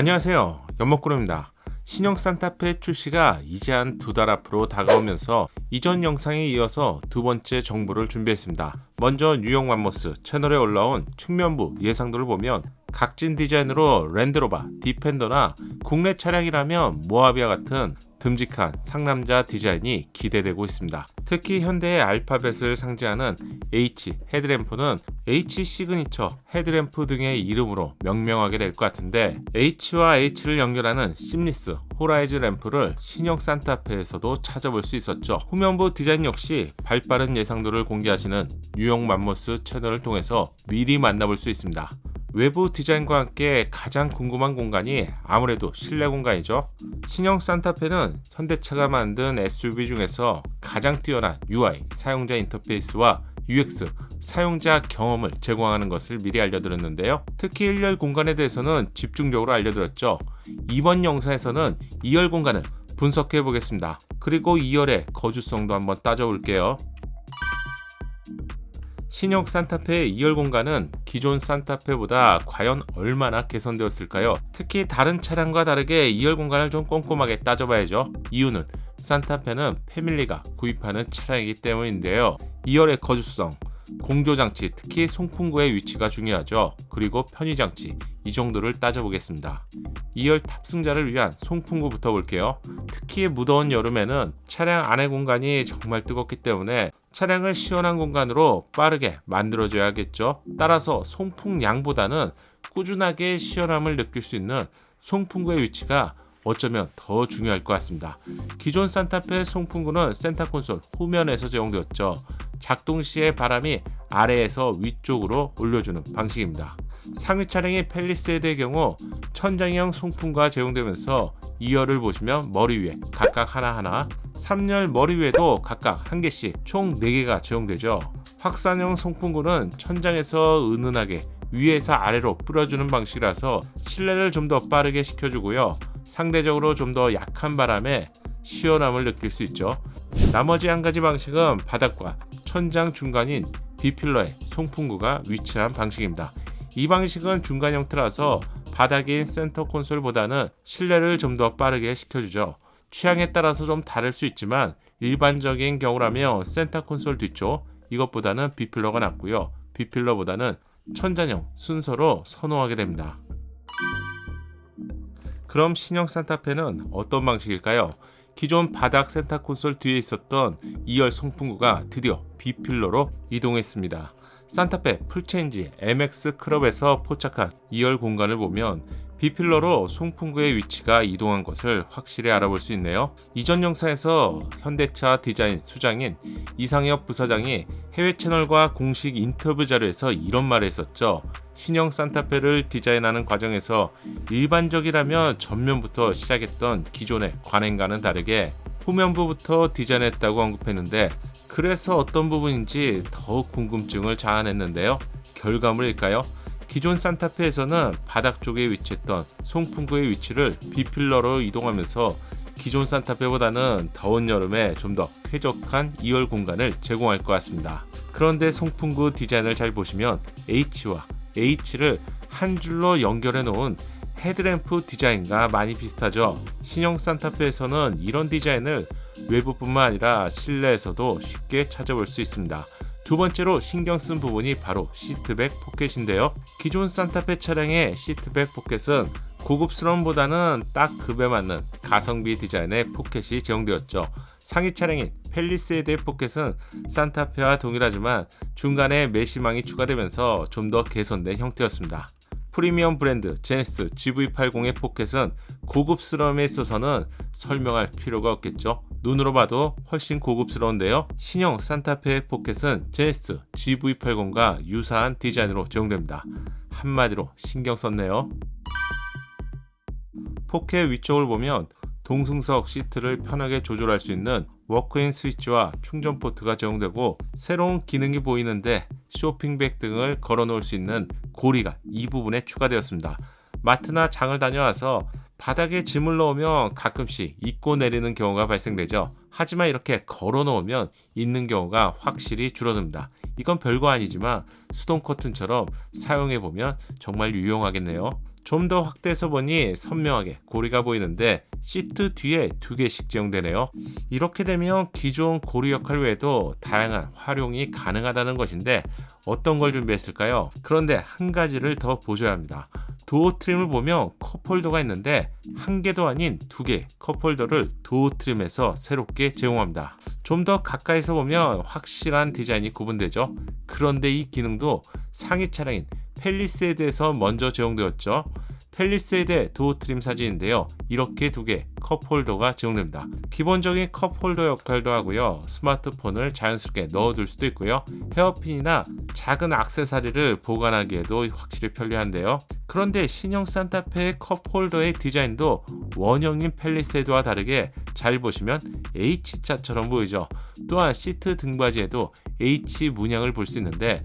안녕하세요. 연목구름입니다. 신형 산타페 출시가 이제 한 두 달 앞으로 다가오면서 이전 영상에 이어서 두 번째 정보를 준비했습니다. 먼저 뉴욕 맘모스 채널에 올라온 측면부 예상도를 보면 각진 디자인으로 랜드로버, 디펜더나 국내 차량이라면 모하비아 같은 듬직한 상남자 디자인이 기대되고 있습니다. 특히 현대의 알파벳을 상징하는 H 헤드램프는 H 시그니처 헤드램프 등의 이름으로 명명하게 될 것 같은데 H와 H를 연결하는 심리스 호라이즈 램프를 신형 산타페에서도 찾아볼 수 있었죠. 후면부 디자인 역시 발빠른 예상도를 공개하시는 뉴욕 맘모스 채널을 통해서 미리 만나볼 수 있습니다. 외부 디자인과 함께 가장 궁금한 공간이 아무래도 실내 공간이죠. 신형 산타페는 현대차가 만든 SUV 중에서 가장 뛰어난 UI, 사용자 인터페이스와 UX, 사용자 경험을 제공하는 것을 미리 알려드렸는데요. 특히 1열 공간에 대해서는 집중적으로 알려드렸죠. 이번 영상에서는 2열 공간을 분석해 보겠습니다. 그리고 2열의 거주성도 한번 따져볼게요. 신형 산타페 2열 공간은 기존 산타페보다 과연 얼마나 개선되었을까요? 특히 다른 차량과 다르게 2열 공간을 좀 꼼꼼하게 따져봐야죠. 이유는 산타페는 패밀리가 구입하는 차량이기 때문인데요. 2열의 거주성, 공조장치, 특히 송풍구의 위치가 중요하죠. 그리고 편의장치, 이 정도를 따져보겠습니다. 2열 탑승자를 위한 송풍구부터 볼게요. 특히 무더운 여름에는 차량 안의 공간이 정말 뜨겁기 때문에 차량을 시원한 공간으로 빠르게 만들어줘야겠죠. 따라서 송풍량보다는 꾸준하게 시원함을 느낄 수 있는 송풍구의 위치가 어쩌면 더 중요할 것 같습니다. 기존 산타페 송풍구는 센터 콘솔 후면에서 제공되었죠. 작동 시에 바람이 아래에서 위쪽으로 올려주는 방식입니다. 상위 차량의 펠리세드의 경우 천장형 송풍과 제공되면서 2열을 보시면 머리 위에 각각 하나하나 3열 머리 위에도 각각 한 개씩 총 4개가 제공되죠. 확산형 송풍구는 천장에서 은은하게 위에서 아래로 뿌려주는 방식이라서 실내를 좀 더 빠르게 식혀주고요. 상대적으로 좀 더 약한 바람에 시원함을 느낄 수 있죠. 나머지 한 가지 방식은 바닥과 천장 중간인 B필러의 송풍구가 위치한 방식입니다. 이 방식은 중간 형태라서 바닥인 센터 콘솔보다는 실내를 좀 더 빠르게 식혀주죠. 취향에 따라서 좀 다를 수 있지만 일반적인 경우라면 센터 콘솔 뒤쪽 이것보다는 B필러가 낫고요. B필러보다는 천장형 순서로 선호하게 됩니다. 그럼 신형 산타페는 어떤 방식일까요? 기존 바닥 센터 콘솔 뒤에 있었던 2열 송풍구가 드디어 B필러로 이동했습니다. 산타페 풀체인지 MX 클럽에서 포착한 2열 공간을 보면 B필러로 송풍구의 위치가 이동한 것을 확실히 알아볼 수 있네요. 이전 영상에서 현대차 디자인 수장인 이상엽 부사장이 해외 채널과 공식 인터뷰 자료에서 이런 말을 했었죠. 신형 산타페를 디자인하는 과정에서 일반적이라면 전면부터 시작했던 기존의 관행과는 다르게 후면부부터 디자인했다고 언급했는데 그래서 어떤 부분인지 더욱 궁금증을 자아냈는데요. 결과물일까요? 기존 산타페에서는 바닥 쪽에 위치했던 송풍구의 위치를 비필러로 이동하면서 기존 산타페보다는 더운 여름에 좀 더 쾌적한 2열 공간을 제공할 것 같습니다. 그런데 송풍구 디자인을 잘 보시면 H와 H를 한 줄로 연결해 놓은 헤드램프 디자인과 많이 비슷하죠. 신형 산타페에서는 이런 디자인을 외부뿐만 아니라 실내에서도 쉽게 찾아볼 수 있습니다. 두 번째로 신경 쓴 부분이 바로 시트백 포켓인데요. 기존 산타페 차량의 시트백 포켓은 고급스러움보다는 딱 급에 맞는 가성비 디자인의 포켓이 제공되었죠. 상위 차량인 펠리세이드의 포켓은 산타페와 동일하지만 중간에 메시망이 추가되면서 좀 더 개선된 형태였습니다. 프리미엄 브랜드 제네스 GV80의 포켓은 고급스러움에 있어서는 설명할 필요가 없겠죠. 눈으로 봐도 훨씬 고급스러운데요. 신형 산타페 포켓은 제네스 GV80과 유사한 디자인으로 제공됩니다. 한마디로 신경 썼네요. 포켓 위쪽을 보면 동승석 시트를 편하게 조절할 수 있는 워크인 스위치와 충전 포트가 제공되고 새로운 기능이 보이는데 쇼핑백 등을 걸어 놓을 수 있는 고리가 이 부분에 추가되었습니다. 마트나 장을 다녀와서 바닥에 짐을 넣으면 가끔씩 잊고 내리는 경우가 발생되죠. 하지만 이렇게 걸어 놓으면 있는 경우가 확실히 줄어듭니다. 이건 별거 아니지만 수동 커튼처럼 사용해 보면 정말 유용하겠네요. 좀 더 확대해서 보니 선명하게 고리가 보이는데 시트 뒤에 두 개씩 제공되네요. 이렇게 되면 기존 고리 역할 외에도 다양한 활용이 가능하다는 것인데 어떤 걸 준비했을까요? 그런데 한 가지를 더 보셔야 합니다. 도어 트림을 보면 컵홀더가 있는데 한 개도 아닌 두 개 컵홀더를 도어 트림에서 새롭게 제공합니다. 좀 더 가까이서 보면 확실한 디자인이 구분되죠. 그런데 이 기능도 상위 차량인 펠리세이드에서 먼저 제공되었죠. 펠리세이드의 도어 트림 사진인데요. 이렇게 두 개 컵홀더가 제공됩니다. 기본적인 컵홀더 역할도 하고요. 스마트폰을 자연스럽게 넣어둘 수도 있고요. 헤어핀이나 작은 악세사리를 보관하기에도 확실히 편리한데요. 그런데 신형 산타페의 컵홀더의 디자인도 원형인 펠리세이드와 다르게 잘 보시면 H자처럼 보이죠. 또한 시트 등받이에도 H 문양을 볼 수 있는데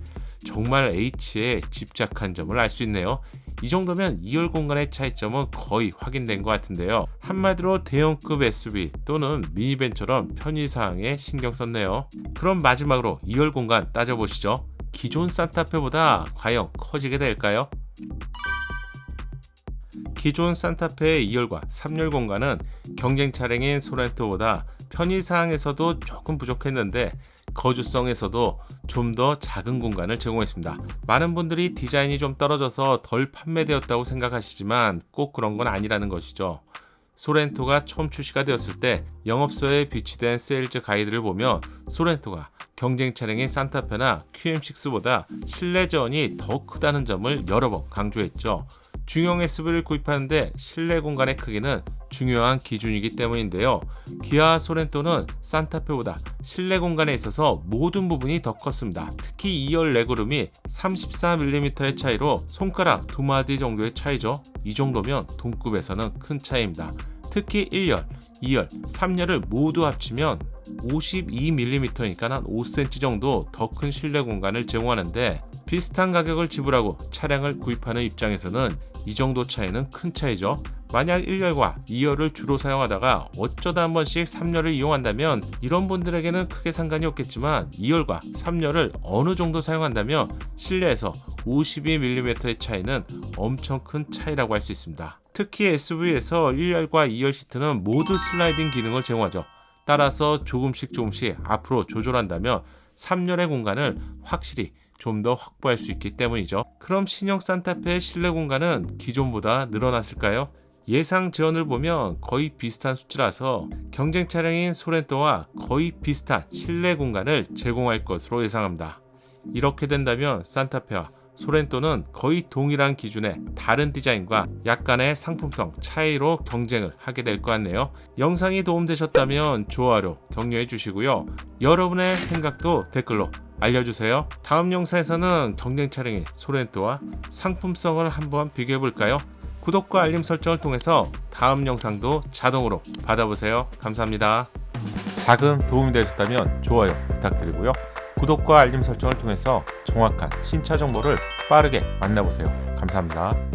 정말 H에 집착한 점을 알 수 있네요. 이 정도면 2열 공간의 차이점은 거의 확인된 것 같은데요. 한마디로 대형급 SUV 또는 미니밴처럼 편의사항에 신경 썼네요. 그럼 마지막으로 2열 공간 따져보시죠. 기존 산타페보다 과연 커지게 될까요? 기존 산타페의 2열과 3열 공간은 경쟁 차량인 소렌토보다 편의사항에서도 조금 부족했는데 거주성에서도 좀 더 작은 공간을 제공했습니다. 많은 분들이 디자인이 좀 떨어져서 덜 판매되었다고 생각하시지만 꼭 그런 건 아니라는 것이죠. 소렌토가 처음 출시가 되었을 때 영업소에 비치된 세일즈 가이드를 보면 소렌토가 경쟁 차량인 산타페나 QM6보다 실내 저원이 더 크다는 점을 여러 번 강조했죠. 중형 SUV를 구입하는데 실내 공간의 크기는 중요한 기준이기 때문인데요. 기아 소렌토는 산타페보다 실내 공간에 있어서 모든 부분이 더 컸습니다. 특히 2열 레그룸이 34mm의 차이로 손가락 두 마디 정도의 차이죠. 이 정도면 동급에서는 큰 차이입니다. 특히 1열, 2열, 3열을 모두 합치면 52mm니까 한 5cm 정도 더 큰 실내 공간을 제공하는데 비슷한 가격을 지불하고 차량을 구입하는 입장에서는 이 정도 차이는 큰 차이죠. 만약 1열과 2열을 주로 사용하다가 어쩌다 한 번씩 3열을 이용한다면 이런 분들에게는 크게 상관이 없겠지만 2열과 3열을 어느 정도 사용한다면 실내에서 52mm의 차이는 엄청 큰 차이라고 할 수 있습니다. 특히 SUV에서 1열과 2열 시트는 모두 슬라이딩 기능을 제공하죠. 따라서 조금씩 조금씩 앞으로 조절한다면 3열의 공간을 확실히 좀 더 확보할 수 있기 때문이죠. 그럼 신형 산타페의 실내 공간은 기존보다 늘어났을까요? 예상 지원을 보면 거의 비슷한 수치라서 경쟁 차량인 소렌토와 거의 비슷한 실내 공간을 제공할 것으로 예상합니다. 이렇게 된다면 산타페와 소렌토는 거의 동일한 기준의 다른 디자인과 약간의 상품성 차이로 경쟁을 하게 될 것 같네요. 영상이 도움되셨다면 좋아요 격려해 주시고요. 여러분의 생각도 댓글로 알려주세요. 다음 영상에서는 경쟁 차량의 소렌토와 상품성을 한번 비교해 볼까요? 구독과 알림 설정을 통해서 다음 영상도 자동으로 받아보세요. 감사합니다. 작은 도움이 되셨다면 좋아요 부탁드리고요. 구독과 알림 설정을 통해서 정확한 신차 정보를 빠르게 만나보세요. 감사합니다.